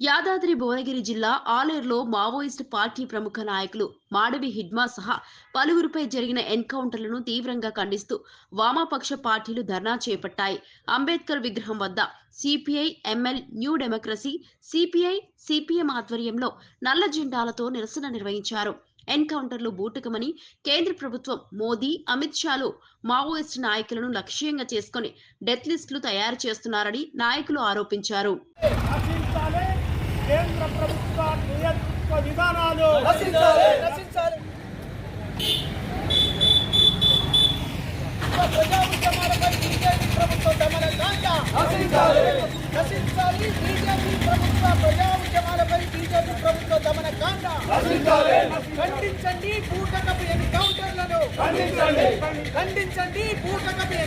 యాదాద్రి భువనగిరి జిల్లా ఆలేరులో Maoist party ప్రముఖ నాయకులు మాడవి హిడ్మా సహా పలువురిపై జరిగిన ఎన్కౌంటర్లను తీవ్రంగా ఖండిస్తూ వామపక్ష పార్టీలు ధర్నా చేపట్టాయి. అంబేద్కర్ విగ్రహం వద్ద CPI ML New Democracy CPI CPM ఆధ్వర్యంలో నల్ల జెండాలతో నిరసన నిర్వహించారు. ఎన్కౌంటర్లు బూటకమని కేంద్ర ప్రభుత్వం మోదీ అమిత్ షాలు మావోయిస్టు నాయకులను లక్ష్యంగా చేసుకుని డెత్ లిస్టులు తయారు చేస్తున్నారని నాయకులు ఆరోపించారు. కేంద్ర ప్రభుత్వ నియంత్రిత విధానాలు బీజేపీ ప్రభుత్వ దమన కాండ రచించాలి రచించాలి బీజేపీ ప్రభుత్వ ప్రజా ఉద్యమాలపై బీజేపీ ప్రభుత్వ దమన కాండ రచించాలి ఖండించండి ఎన్కౌంటర్లను. ఖండించండి.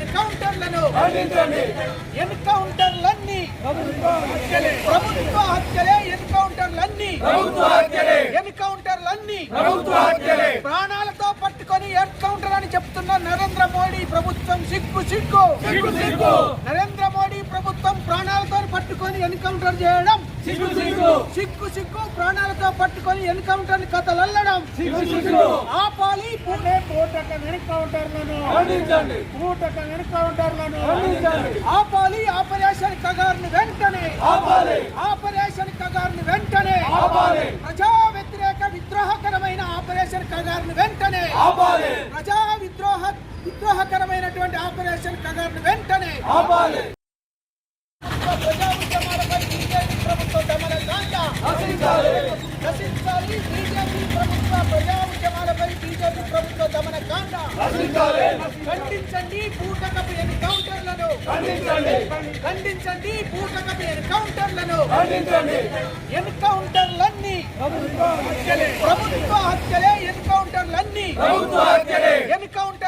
ఎన్కౌంటర్లను. ఎన్కౌంటర్లన్నీ ప్రభుత్వ హత్యలే ప్రభుత్వ హత్యలే ఎన్కౌంటర్లన్నీ ప్రభుత్వ హత్యలే ఎన్కౌంటర్లన్నీ ప్రభుత్వ హత్యలే. ప్రాణాలతో పట్టుకొని ఎన్కౌంటర్ అని చెప్తున్న నరేంద్ర మోడీ ప్రభుత్వం సిగ్గు సిగ్గు. సిగ్గు సిగ్గు. నరేంద్ర మోడీ ప్రభుత్వం ప్రాణాలతో పట్టుకొని ఎన్కౌంటర్ చేయడం. సిగ్గు సిగ్గు. సిగ్గు సిగ్గు. ప్రాణాలతో పట్టుకొని ఎన్కౌంటర్ కథలు అల్లడం సిగ్గు సిగ్గు. ఆపాలి. పుణే పూటక ఎన్కౌంటర్లను ఖండించండి. పూటక ఎన్కౌంటర్లను ఆపాలి. ఆపరేషన్ కగార్ని వెంటనే. ఆపాలి. ఆపరేషన్ కగార్ని వెంటనే. ఆపాలి. ప్రజా కగార్ని వెంటనే ఆపాలి. ప్రజా విద్రోహ విద్రోహకరమైనటువంటి ఆపరేషన్ కగార్ని వెంటనే ఆపాలి. ప్రజా ఉద్యమాలపై బీజేపీ ప్రభుత్వ బీజేపీ ప్రజా ఉద్యమాలపై బీజేపీ ప్రభుత్వ దమన కాండ రచించాలి ఖండించండి ఎన్కౌంటర్లను ఎన్కౌంటర్లను ఎన్కౌంటర్లన్నీ ప్రభుత్వ హత్యలే. ప్రభుత్వ హత్యలే ఎన్కౌంటర్